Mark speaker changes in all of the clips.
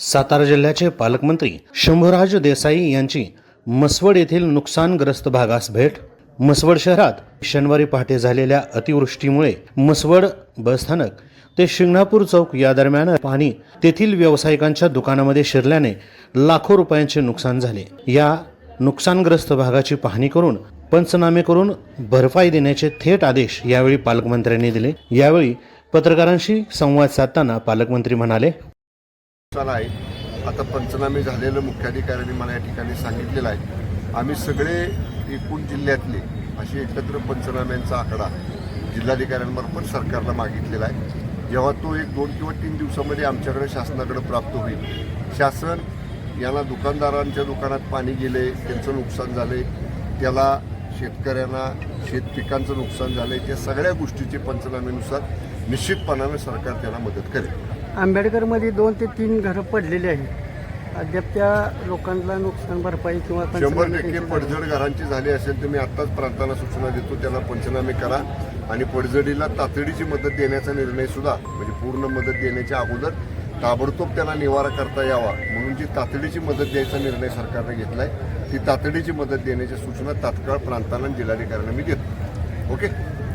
Speaker 1: सातारा जिल्ह्याचे पालकमंत्री शंभूराज देसाई यांची मसवड येथील नुकसानग्रस्त भागास भेट. मसवड शहरात शनिवारी पहाटे झालेल्या अतिवृष्टीमुळे मसवड बसस्थानक ते शिंगणापूर चौक या दरम्यान पाणी तेथील व्यावसायिकांच्या दुकानामध्ये शिरल्याने लाखो रुपयांचे नुकसान झाले. या नुकसानग्रस्त भागाची पाहणी करून पंचनामे करून भरपाई देण्याचे थेट आदेश यावेळी पालकमंत्र्यांनी दिले. यावेळी पत्रकारांशी संवाद साधताना पालकमंत्री म्हणाले
Speaker 2: आहे. आता पंचनामे झालेलं मुख्याधिकाऱ्यांनी मला या ठिकाणी सांगितलेलं आहे. आम्ही सगळे एकूण जिल्ह्यातले असे एकत्र पंचनाम्यांचा आकडा जिल्हाधिकाऱ्यांमार्फत सरकारला मागितलेला आहे. जेव्हा तो एक दोन किंवा तीन दिवसामध्ये आमच्याकडे शासनाकडे प्राप्त होईल. शासन याला दुकानदारांच्या दुकानात पाणी गेले त्यांचं नुकसान झाले त्याला शेतकऱ्यांना शेतपिकांचं नुकसान झालंय त्या सगळ्या गोष्टीचे पंचनामेनुसार निश्चितपणानं सरकार त्यांना मदत करेल.
Speaker 3: आंबेडकरमध्ये दोन ते तीन घरं पडलेली आहेत. अद्याप त्या लोकांना नुकसान भरपाई किंवा
Speaker 2: शंभर टक्के पडझड घरांची झाली असेल तर मी आत्ताच प्रांतांना सूचना देतो त्याला पंचनामे करा. आणि पडझडीला तातडीची मदत देण्याचा निर्णय सुद्धा म्हणजे पूर्ण मदत देण्याच्या अगोदर ताबडतोब त्यांना निवारा करता यावा म्हणून जी तातडीची मदत द्यायचा निर्णय सरकारने घेतलाय ती तातडीची मदत देण्याच्या सूचना तात्काळ प्रांतांना आणि जिल्हाधिकाऱ्यांना मी देतो. ओके?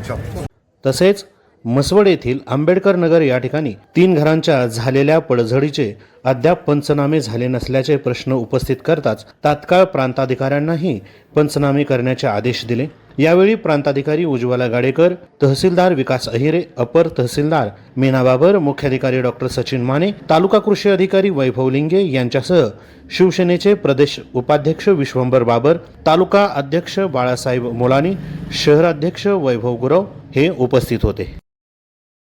Speaker 2: चल.
Speaker 1: तसेच मसवड येथील आंबेडकर नगर या ठिकाणी तीन घरांच्या झालेल्या पडझडीचे अद्याप पंचनामे झाले नसल्याचे प्रश्न उपस्थित करताच तात्काळ प्रांताधिकाऱ्यांनाही पंचनामे करण्याचे आदेश दिले. यावेळी प्रांताधिकारी उज्ज्वला गाडेकर तहसीलदार विकास अहिरे अपर तहसीलदार मीना बाबर मुख्याधिकारी डॉक्टर सचिन माने तालुका कृषी अधिकारी वैभव लिंगे यांच्यासह शिवसेनेचे प्रदेश उपाध्यक्ष विश्वंभर बाबर तालुका अध्यक्ष बाळासाहेब मोलानी शहराध्यक्ष वैभव गुरव हे उपस्थित होते.